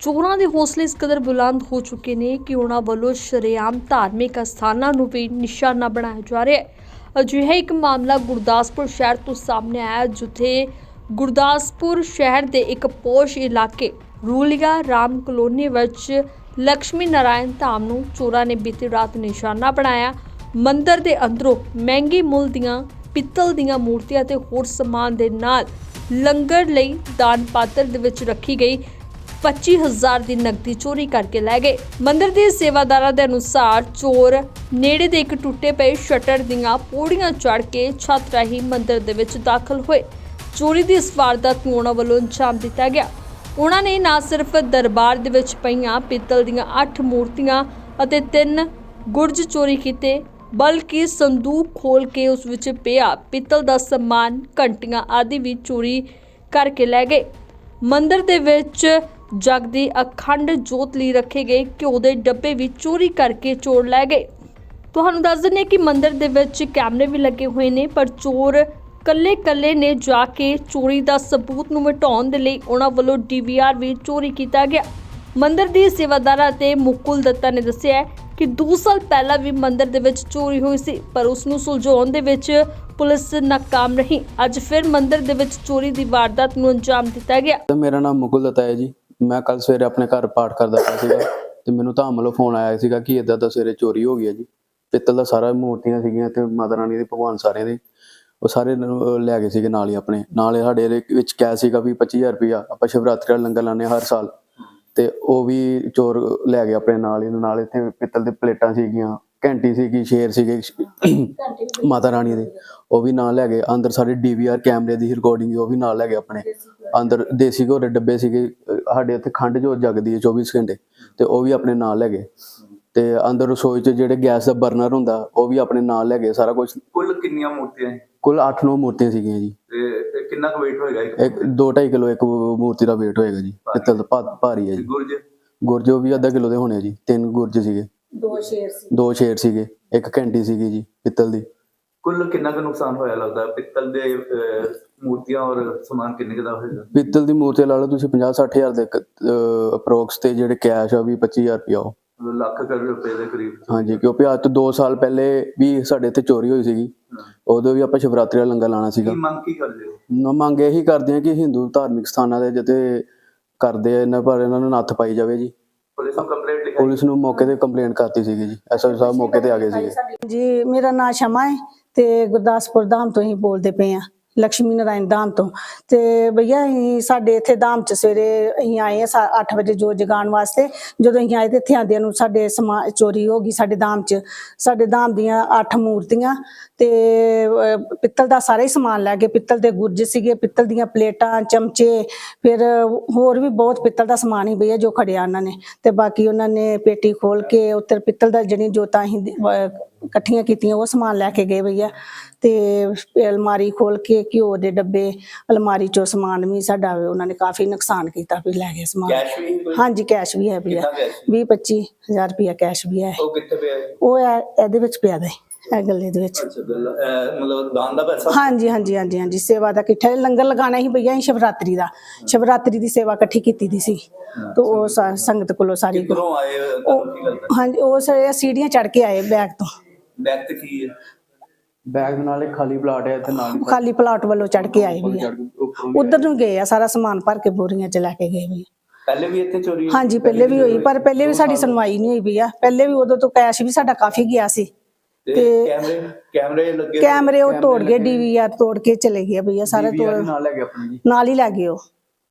ਚੋਰਾਂ ਦੇ ਹੌਸਲੇ ਇਸ ਕਦਰ ਬੁਲੰਦ ਹੋ ਚੁੱਕੇ ਨੇ ਕਿ ਉਹਨਾਂ ਵੱਲੋਂ ਸ਼ਰੇਆਮ ਧਾਰਮਿਕ ਅਸਥਾਨਾਂ ਨੂੰ ਵੀ ਨਿਸ਼ਾਨਾ ਬਣਾਇਆ ਜਾ ਰਿਹਾ ਹੈ। ਅਜਿਹਾ ਇੱਕ ਮਾਮਲਾ ਗੁਰਦਾਸਪੁਰ ਸ਼ਹਿਰ ਤੋਂ ਸਾਹਮਣੇ ਆਇਆ ਜਿੱਥੇ ਗੁਰਦਾਸਪੁਰ ਸ਼ਹਿਰ ਦੇ ਇੱਕ ਪੋਸ਼ ਇਲਾਕੇ ਰੂਲੀਆ ਰਾਮ ਕਲੋਨੀ ਵਿੱਚ ਲక్ష్ਮੀ ਨਾਰਾਇਣ ਧਾਮ ਨੂੰ ਚੋਰਾਂ ਨੇ ਬੀਤੀ ਰਾਤ ਨਿਸ਼ਾਨਾ ਬਣਾਇਆ। ਮੰਦਰ ਦੇ ਅੰਦਰੋਂ ਮਹਿੰਗੇ ਮੁੱਲ ਦੀਆਂ, ਪਿੱਤਲ ਦੀਆਂ ਮੂਰਤੀਆਂ ਤੇ ਹੋਰ ਸਮਾਨ ਦੇ ਨਾਲ ਲੰਗਰ ਲਈ ਦਾਨ ਪਾਤਰ ਦੇ ਵਿੱਚ ਰੱਖੀ ਗਈ। 25000 ਦੀ ਨਕਦੀ ਚੋਰੀ ਕਰਕੇ ਲੈ ਗਏ। ਮੰਦਿਰ ਦੇ ਸੇਵਾਦਾਰਾਂ ਦੇ ਅਨੁਸਾਰ ਚੋਰ ਨੇੜੇ ਦੇ ਇੱਕ ਟੁੱਟੇ ਪਏ ਸ਼ਟਰ ਦੀਆਂ ਪੌੜੀਆਂ ਚੜ੍ਹ ਕੇ ਛੱਤ ਰਾਹੀਂ ਮੰਦਿਰ ਦੇ ਵਿੱਚ ਦਾਖਲ ਹੋਏ। ਚੋਰੀ ਦੀ ਇਸ ਵਾਰਦਾਤ ਨੂੰ ਉਹਨਾਂ ਵੱਲੋਂ ਅੰਜਾਮ ਦਿੱਤਾ ਗਿਆ। ਉਹਨਾਂ ਨੇ ਨਾ ਸਿਰਫ ਦਰਬਾਰ ਦੇ ਵਿੱਚ ਪਈਆਂ ਪਿੱਤਲ ਦੀਆਂ 8 ਮੂਰਤੀਆਂ ਅਤੇ ਤਿੰਨ ਗੁਰਜ ਚੋਰੀ ਕੀਤੇ, ਬਲਕਿ ਸੰਦੂਕ ਖੋਲ ਕੇ ਉਸ ਵਿੱਚ ਪਿਆ ਪਿੱਤਲ ਦਾ ਸਮਾਨ, ਘੰਟੀਆਂ ਆਦਿ ਵੀ ਚੋਰੀ ਕਰਕੇ ਲੈ ਗਏ। ਮੰਦਿਰ ਦੇ ਵਿੱਚ ਜਗ ਜਗਦੀ ਅਖੰਡ ਜੋਤ ਲਈ ਰੱਖੇ ਗਏ ਘਿਓ ਦੇ ਡੱਬੇ ਵੀ ਚੋਰੀ ਕਰਕੇ ਚੋਰ ਲੈ ਗਏ। ਤੁਹਾਨੂੰ ਦੱਸ ਦਿੰਦੇ ਕਿ ਮੰਦਿਰ ਦੇ ਵਿੱਚ ਕੈਮਰੇ ਵੀ ਲੱਗੇ ਹੋਏ ਨੇ, ਪਰ ਚੋਰ ਕੱਲੇ ਕੱਲੇ ਨੇ ਜਾ ਕੇ ਚੋਰੀ ਦਾ ਸਬੂਤ ਨੂੰ ਮਿਟਾਉਣ ਦੇ ਲਈ ਉਹਨਾਂ ਵੱਲੋਂ ਡੀਵੀਆਰ ਵੀ ਚੋਰੀ ਕੀਤਾ ਗਿਆ। ਮੰਦਿਰ ਦੀ ਸੇਵਾਦਾਰਾ ਤੇ ਮੁਕੁਲ ਦੱਤਾ ਨੇ ਦੱਸਿਆ ਕਿ 2 ਸਾਲ ਪਹਿਲਾਂ ਵੀ ਮੰਦਿਰ ਦੇ ਵਿੱਚ ਚੋਰੀ ਹੋਈ ਸੀ, ਪਰ ਉਸ ਨੂੰ ਸੁਲਝਾਉਣ ਦੇ ਵਿੱਚ ਪੁਲਿਸ ਨਾਕਾਮ ਰਹੀ। ਅੱਜ ਫਿਰ ਮੰਦਿਰ ਦੇ ਵਿੱਚ ਚੋਰੀ ਦੀ ਵਾਰਦਾਤ ਨੂੰ ਅੰਜਾਮ ਦਿੱਤਾ ਗਿਆ। ਮੇਰਾ ਨਾਮ ਮੁਕੁਲ ਦੱਤਾ ਹੈ ਜੀ। ਮੈਂ ਕੱਲ ਸਵੇਰੇ ਆਪਣੇ ਘਰ ਪਾਠ ਕਰਦਾ ਪਿਆ ਸੀਗਾ ਤੇ ਮੈਨੂੰ ਤਾਂ ਵੱਲੋਂ ਫੋਨ ਆਇਆ ਸੀਗਾ ਕਿ ਇਦਾਂ ਦਾ ਸਵੇਰੇ ਚੋਰੀ ਹੋ ਗਈ ਹੈ ਜੀ। ਪਿੱਤਲ ਦਾ ਸਾਰਾ ਮੂਰਤੀਆਂ ਸੀਗੀਆਂ ਤੇ ਮਾਤਾ ਰਾਣੀ ਦੇ ਭਗਵਾਨ ਸਾਰਿਆਂ ਦੇ, ਉਹ ਸਾਰੇ ਲੈ ਗਏ ਸੀਗੇ ਨਾਲ ਹੀ ਆਪਣੇ। ਨਾਲ ਹੀ ਸਾਡੇ ਇਹਦੇ ਵਿੱਚ ਕੈਸ਼ ਸੀਗਾ ਵੀ 25000 ਰੁਪਇਆ, ਆਪਾਂ ਸ਼ਿਵਰਾਤਰੀ ਦਾ ਲੰਗਰ ਲਾਉਂਦੇ ਹਾਂ ਹਰ ਸਾਲ। ਤੇ ਉਹ ਵੀ ਚੋਰ ਲੈ ਗਏ ਆਪਣੇ ਨਾਲ ਹੀ, ਨਾਲ ਇੱਥੇ ਪਿੱਤਲ ਦੇ ਪਲੇਟਾਂ ਸੀਗੀਆਂ ਘੰਟੀ ਸੀਗੀ ਸ਼ੇਰ ਸੀਗੇ ਮਾਤਾ ਰਾਣੀ ਦੇ। ਉਹ ਵੀ ਨਾਲ ਲੈ ਗਏ। ਅੰਦਰ ਸਾਡੇ ਡੀਵੀਆਰ ਕੈਮਰੇ ਦੀ ਰਿਕਾਰਡਿੰਗ ਉਹ ਵੀ ਨਾਲ ਲੈ ਗਏ ਆਪਣੇ। ਅੰਦਰ ਦੇਸੀ ਘੋੜੇ ਡੱਬੇ ਸੀਗੇ। ਸਾਡੇ ਇੱਥੇ ਖੰਡ ਜੋ ਜਗਦੀ ਹੈ 24 ਘੰਟੇ ਤੇ ਉਹ ਵੀ ਆਪਣੇ ਨਾਲ ਲੈ ਗਏ। ਤੇ ਅੰਦਰ ਰਸੋਈ 'ਚ ਜਿਹੜੇ ਗੈਸ ਦਾ ਬਰਨਰ ਹੁੰਦਾ ਉਹ ਵੀ ਆਪਣੇ ਨਾਲ ਲੈ ਗਏ ਸਾਰਾ ਕੁਝ ਕੁੱਲ ਕਿੰਨੀਆਂ ਮੂਰਤੀਆਂ ਕੁੱਲ 8-9 ਮੂਰਤੀਆਂ ਸੀਗੀਆਂ ਜੀ। ਤੇ ਕਿੰਨਾ ਕੁ weight ਹੋਏਗਾ ਇੱਕ? ਇੱਕ 2.5 ਕਿਲੋ ਇੱਕ ਮੂਰਤੀ ਦਾ weight ਹੋਏਗਾ ਜੀ। ਪਿੱਤਲ ਦਾ ਭਾਰੀ ਹੈ ਜੀ। ਗੁਰਜ? ਗੁਰਜੋ ਵੀ ਅੱਧਾ ਕਿਲੋ ਦੇ ਹੋਣੇ ਜੀ। ਤਿੰਨ ਗੁਰਜ ਸੀਗੇ। ਦੋ ਸ਼ੇਰ ਸੀ। ਦੋ ਸ਼ੇਰ ਸੀਗੇ ਇੱਕ ਘੰਟੀ ਸੀਗੀ ਜੀ ਪਿੱਤਲ ਦੀ। ਕੁੱਲ ਕਿੰਨਾ ਕੁ ਨੁਕਸਾਨ ਹੋਇਆ ਲੱਗਦਾ? ਪਿੱਤਲ ਦੇ ਅਹ, ਮੂਰਤੀਆਂ ਔਰ ਸਮਾਨ ਕਿੰਨੇ ਕੁ ਦਾ ਹੋਏਗਾ? ਪਿੱਤਲ ਦੀ ਮੂਰਤੀ ਲਾ ਲਓ ਤੁਸੀਂ 50-60 ਹਜ਼ਾਰ ਦੇ ਅਪਰੋਕਸ ਤੇ ਜਿਹੜੇ ਕੈਸ਼ ਆ ਵੀ 25000 ਰੁਪਇਆ ਉਹ। ਮਤਲਬ ਲੱਖ ਕਰੋੜ ਰੁਪਏ ਦੇ ਕਰੀਬ। ਹਾਂਜੀ ਕਿਉਂਕਿ ਅੱਜ ਤੋਂ 2 ਸਾਲ ਪਹਿਲੇ ਵੀ ਸਾਡੇ ਇੱਥੇ ਚੋਰੀ ਹੋਈ ਸੀਗੀ। ਉਦੋਂ ਵੀ ਆਪਾਂ ਸ਼ਿਵਰਾਤਰੀ ਦਾ ਲੰਗਰ ਲਾਣਾ ਸੀਗਾ। ਕੀ ਮੰਗ ਕੀ ਕਰਦੇ ਹੋ? ਨਾ ਮੰਗ ਇਹੀ ਕਰਦੇ ਆ ਕਿ ਹਿੰਦੂ ਧਾਰਮਿਕ ਸਥਾਨਾਂ ਦੇ ਜਿੱਤੇ ਕਰਦੇ ਆ ਇਹਨਾਂ ਪਰ ਇਹਨਾਂ ਨੂੰ ਨੱਥ ਪਾਈ ਜਾਵੇ ਜੀ। ਪੁਲਿਸ ਨੂੰ ਕੰਪਲੇਂਟ ਲਿਖਾਈ ਪੁਲਿਸ ਨੂੰ ਮੌਕੇ ਤੇ ਕੰਪਲੇਂਟ ਕਰਤੀ ਸੀਗੀ ਜੀ ਐਸਐਸ ਸਾਹਿਬ ਮੌਕੇ ਤੇ ਆ ਗਏ ਸੀਗੇ। ਜੀ, ਮੇਰਾ ਨਾਮ ਸ਼ਮਾ ਹੈ ਤੇ ਗੁਰਦਾਸਪੁਰ ਧਾਮ ਤੋਂ ਹੀ ਬੋਲਦੇ ਪਏ ਆ ਲక్ష్ਮੀ ਨਾਰਾਇਣ ਧਾਮ ਤੋਂ। ਤੇ ਭਈਆ, ਅਸੀਂ ਸਾਡੇ ਇੱਥੇ ਧਾਮ ਚ ਸਵੇਰੇ ਅਸੀਂ ਆਏ ਆ 8 ਵਜੇ ਜੋ ਜਗਾਉਣ ਵਾਸਤੇ। ਜਦੋਂ ਅਸੀਂ ਆਏ ਤੇ ਇੱਥੇ ਆਂਦਿਆਂ ਨੂੰ ਸਾਡੇ ਸਮਾ ਚੋਰੀ ਹੋ ਗਈ ਸਾਡੇ ਧਾਮ ਚ। ਸਾਡੇ ਧਾਮ ਦੀਆਂ 8 ਮੂਰਤੀਆਂ ਤੇ ਪਿੱਤਲ ਦਾ ਸਾਰਾ ਹੀ ਸਮਾਨ ਲੈ ਗਏ। ਪਿੱਤਲ ਦੇ ਗੁਰਜ ਸੀਗੇ, ਪਿੱਤਲ ਦੀਆਂ ਪਲੇਟਾਂ, ਚਮਚੇ, ਫਿਰ ਹੋਰ ਵੀ ਬਹੁਤ ਪਿੱਤਲ ਦਾ ਸਮਾਨ ਹੀ ਭਈਆ ਜੋ ਖੜਿਆ ਉਹਨਾਂ ਨੇ। ਤੇ ਬਾਕੀ ਉਹਨਾਂ ਨੇ ਪੇਟੀ ਖੋਲ ਕੇ ਉੱਤਰ ਪਿੱਤਲ ਦਾ ਜਿਹੜੀ ਜੋਤਾਂ ਅਸੀਂ ਇਕੱਠੀਆਂ ਕੀਤੀਆਂ ਉਹ ਸਮਾਨ ਲੈ ਕੇ ਗਏ ਭਈਆ। ਤੇ ਅਲਮਾਰੀ ਖੋਲ ਕੇ ਘਿਓ ਦੇ ਡੱਬੇ ਅਲਮਾਰੀ ਚੋਂ ਸਮਾਨ ਵੀ ਸਾਡਾ ਉਹਨਾਂ ਨੇ ਕਾਫੀ ਨੁਕਸਾਨ ਕੀਤਾ ਵੀ ਲੈ ਗਏ ਸਮਾਨ। ਕੈਸ਼ ਵੀ ਕੋਈ? ਹਾਂਜੀ ਕੈਸ਼ ਵੀ ਹੈ ਭਈਆ। ਕਿੰਨਾ ਕੈਸ਼ 20 25000 ਰੁਪਇਆ ਕੈਸ਼ ਵੀ ਹੈ। ਉਹ ਕਿੱਥੇ ਪਿਆ ਹੈ? ਉਹ ਹੈ ਇਹਦੇ ਵਿੱਚ ਪਿਆ ਦੇ ਇਹ ਗੱਲੇ ਦੇ ਵਿੱਚ। ਅੱਛਾ ਗੱਲ ਅਹ, ਮਤਲਬ ਦਾਨ ਦਾ ਪੈਸਾ? ਹਾਂਜੀ ਹਾਂਜੀ ਹਾਂਜੀ ਹਾਂਜੀ ਸੇਵਾ ਦਾ ਇਕੱਠਾ ਲੰਗਰ ਲਗਾਣਾ ਹੀ ਭਈਆ ਅਸੀਂ ਸ਼ਿਵਰਾਤਰੀ ਦਾ। ਸ਼ਿਵਰਾਤਰੀ ਦੀ ਸੇਵਾ ਇਕੱਠੀ ਕੀਤੀ ਦੀ ਸੀ। ਤੇ ਉਹ ਸਾ- ਸੰਗਤ ਕੋਲੋਂ ਸਾਰੀ ਕਿੱਧਰੋਂ ਆਏ ਹੋ? ਤੁਹਾਨੂੰ ਕੀ ਲੱਗਦਾ ਹਾਂਜੀ ਉਹ ਸਾਰੇ ਸੀੜੀਆਂ ਚੜ ਕੇ ਆਏ ਬੈਗ ਤੋਂ। ਬੈਗ ਤੇ ਕੀ ਹੈ? ਬੈਗ ਨਾਲ ਖਾਲੀ ਪਲਾਟ ਹੈ ਇੱਥੇ ਨਾਲ ਹੀ ਖਾਲੀ ਪਲਾਟ ਵੱਲੋਂ ਚੜ ਕੇ ਆਏ ਵੀ ਉੱਪਰੋਂ ਉਧਰ ਨੂੰ ਗਏ ਆ ਸਾਰਾ ਸਮਾਨ ਭਰ ਕੇ ਬੋਰੀਆਂ ਚ ਲੈ ਕੇ ਗਏ ਵੀ ਪਹਿਲੇ ਵੀ ਇੱਥੇ ਚੋਰੀ ਹਾਂਜੀ ਪਹਿਲੇ ਵੀ ਹੋਈ ਪਰ ਪਹਿਲੇ ਵੀ ਸਾਡੀ ਸੁਣਵਾਈ ਨਹੀਂ ਹੋਈ ਵੀ ਆ। ਪਹਿਲੇ ਵੀ ਉਦੋਂ ਤੋਂ ਕੈਸ਼ ਵੀ ਸਾਡਾ ਕਾਫੀ ਗਿਆ ਸੀ। ਤੇ ਕੈਮਰੇ ਕੈਮਰੇ ਲੱਗੇ ਕੈਮਰੇ ਉਹ ਤੋੜ ਗਏ ਡੀਵੀਆਰ ਤੋੜ ਕੇ ਚਲੇ ਗਏ ਸਾਰੇ ਤੋੜ ਵੀ ਨਾਲ ਲੈ ਗਏ ਆਪਣੇ ਜੀ। ਨਾਲ ਹੀ ਲੈ ਗਏ ਉਹ।